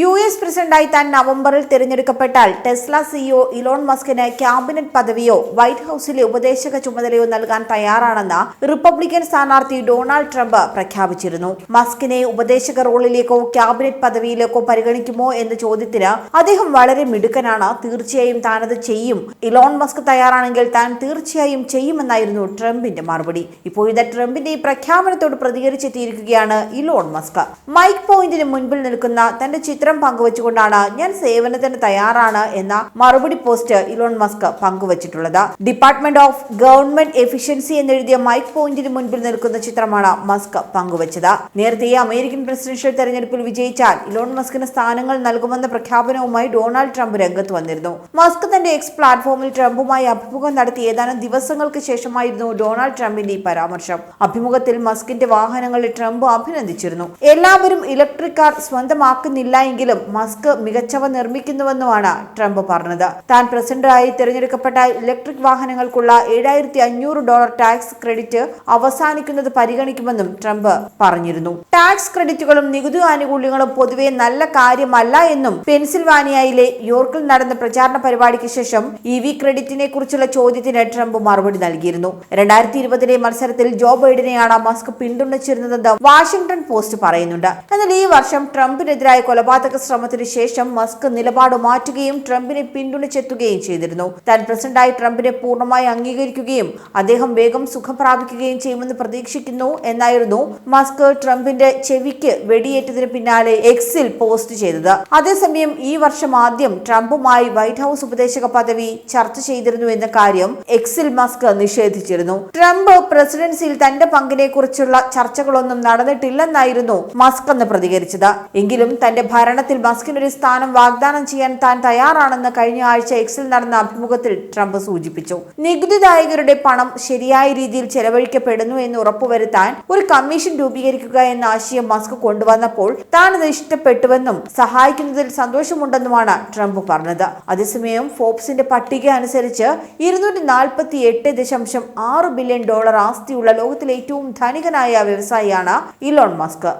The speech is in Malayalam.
യു എസ് പ്രസിഡന്റായി താൻ നവംബറിൽ തിരഞ്ഞെടുക്കപ്പെട്ടാൽ ടെസ്ല സിഇഒ ഇലോൺ മസ്കിന് ക്യാബിനറ്റ് പദവിയോ വൈറ്റ് ഹൌസിലെ ഉപദേശക ചുമതലയോ നൽകാൻ തയ്യാറാണെന്ന് റിപ്പബ്ലിക്കൻ സ്ഥാനാർത്ഥി ഡൊണാൾഡ് ട്രംപ് പ്രഖ്യാപിച്ചിരുന്നു. മസ്കിനെ ഉപദേശക റോളിലേക്കോ ക്യാബിനറ്റ് പദവിയിലേക്കോ പരിഗണിക്കുമോ എന്ന ചോദ്യത്തിന് അദ്ദേഹം വളരെ മിടുക്കനാണ്. തീർച്ചയായും താനത് ചെയ്യും. ഇലോൺ മസ്ക് തയ്യാറാണെങ്കിൽ താൻ തീർച്ചയായും ചെയ്യുമെന്നായിരുന്നു ട്രംപിന്റെ മറുപടി. ഇപ്പോഴത്തെ ട്രംപിന്റെ ഈ പ്രഖ്യാപനത്തോട് പ്രതികരിച്ചെത്തിയിരിക്കുകയാണ് ഇലോൺ മസ്ക്. മൈക്ക് പോയിന്റിന് മുൻപിൽ നിൽക്കുന്ന തന്റെ ചിത്രം പങ്കുവച്ചുകൊണ്ടാണ് ഞാൻ സേവനത്തിന് തയ്യാറാണ് എന്ന മറുപടി പോസ്റ്റ് ഇലോൺ മസ്ക് പങ്കുവച്ചിട്ടുള്ളത്. ഡിപ്പാർട്ട്മെന്റ് ഓഫ് ഗവൺമെന്റ് എഫിഷ്യൻസി എന്നെഴുതിയ മൈക്ക് പോയിന്റിന് മുൻപിൽ നിൽക്കുന്ന ചിത്രമാണ് മസ്ക് പങ്കുവച്ചത്. നേരത്തെ അമേരിക്കൻ പ്രസിഡൻഷ്യൽ തെരഞ്ഞെടുപ്പിൽ വിജയിച്ചാൽ ഇലോൺ മസ്കിന് സ്ഥാനങ്ങൾ നൽകുമെന്ന പ്രഖ്യാപനവുമായി ഡൊണാൾഡ് ട്രംപ് രംഗത്ത് വന്നിരുന്നു. മസ്ക് തന്റെ എക്സ് പ്ലാറ്റ്ഫോമിൽ ട്രംപുമായി അഭിമുഖം നടത്തി ഏതാനും ദിവസങ്ങൾക്ക് ശേഷമായിരുന്നു ഡൊണാൾഡ് ട്രംപിന്റെ ഈ പരാമർശം. അഭിമുഖത്തിൽ മസ്കിന്റെ വാഹനങ്ങളെ ട്രംപ് അഭിനന്ദിച്ചിരുന്നു. എല്ലാവരും ഇലക്ട്രിക് കാർ സ്വന്തമാക്കുന്നില്ല എങ്കിലും മസ്ക് മികച്ചവ നിർമ്മിക്കുന്നുവെന്നുമാണ് ട്രംപ് പറഞ്ഞത്. താൻ പ്രസിഡന്റായി തിരഞ്ഞെടുക്കപ്പെട്ട ഇലക്ട്രിക് വാഹനങ്ങൾക്കുള്ള ഏഴായിരത്തി അഞ്ഞൂറ് ഡോളർ ടാക്സ് ക്രെഡിറ്റ് അവസാനിക്കുന്നത് പരിഗണിക്കുമെന്നും ട്രംപ് പറഞ്ഞിരുന്നു. ടാക്സ് ക്രെഡിറ്റുകളും നികുതി ആനുകൂല്യങ്ങളും പൊതുവെ നല്ല കാര്യമല്ല എന്നും പെൻസിൽവാനിയയിലെ യോർക്കിൽ നടന്ന പ്രചാരണ പരിപാടിക്ക് ശേഷം ഇ വി ക്രെഡിറ്റിനെ കുറിച്ചുള്ള ചോദ്യത്തിന് ട്രംപ് മറുപടി നൽകിയിരുന്നു. രണ്ടായിരത്തി ഇരുപതിലെ മത്സരത്തിൽ ജോ ബൈഡനെയാണ് മസ്ക് പിന്തുണച്ചിരുന്നതെന്ന് വാഷിംഗ്ടൺ പോസ്റ്റ് പറയുന്നുണ്ട്. എന്നാൽ ഈ വർഷം ട്രംപിനെതിരായ കൊലപാതക ശ്രമത്തിന് ശേഷം മസ്ക് നിലപാട് മാറ്റുകയും ട്രംപിനെ പിന്തുണച്ചെത്തുകയും ചെയ്തിരുന്നു. താൻ പ്രസിഡന്റായി ട്രംപിനെ പൂർണമായി അംഗീകരിക്കുകയും അദ്ദേഹം വേഗം സുഖം പ്രാപിക്കുകയും ചെയ്യുമെന്ന് പ്രതീക്ഷിക്കുന്നു എന്നായിരുന്നു മസ്ക് ട്രംപിന്റെ ചെവിക്ക് വെടിയേറ്റതിന് പിന്നാലെ എക്സിൽ പോസ്റ്റ് ചെയ്തത്. അതേസമയം ഈ വർഷം ആദ്യം ട്രംപുമായി വൈറ്റ് ഹൌസ് ഉപദേശക പദവി ചർച്ച ചെയ്തിരുന്നു എന്ന കാര്യം എക്സിൽ മസ്ക് നിഷേധിച്ചിരുന്നു. ട്രംപ് പ്രസിഡൻസിയിൽ തന്റെ പങ്കിനെ കുറിച്ചുള്ള ചർച്ചകളൊന്നും നടന്നിട്ടില്ലെന്നായിരുന്നു മസ്ക് എന്ന് പ്രതികരിച്ചത്. എങ്കിലും തന്റെ ഭരണത്തിൽ മസ്കിനൊരു സ്ഥാനം വാഗ്ദാനം ചെയ്യാൻ താൻ തയ്യാറാണെന്ന് കഴിഞ്ഞ ആഴ്ച എക്സിൽ നടന്ന അഭിമുഖത്തിൽ ട്രംപ് സൂചിപ്പിച്ചു. നികുതിദായകരുടെ പണം ശരിയായ രീതിയിൽ ചെലവഴിക്കപ്പെടുന്നു എന്ന് ഉറപ്പുവരുത്താൻ ഒരു കമ്മീഷൻ രൂപീകരിക്കുക എന്ന ആശയം മസ്ക് കൊണ്ടുവന്നപ്പോൾ താൻ അത് ഇഷ്ടപ്പെട്ടുവെന്നും സഹായിക്കുന്നതിൽ സന്തോഷമുണ്ടെന്നുമാണ് ട്രംപ് പറഞ്ഞത്. അതേസമയം ഫോബ്സിന്റെ പട്ടിക അനുസരിച്ച് ഇരുന്നൂറ്റി നാൽപ്പത്തി എട്ട് ദശാംശം ആറ് ബില്യൺ ഡോളർ ആസ്തിയുള്ള ലോകത്തിലെ ഏറ്റവും ധനികനായ വ്യവസായിയാണ് ഇലോൺ മസ്ക്.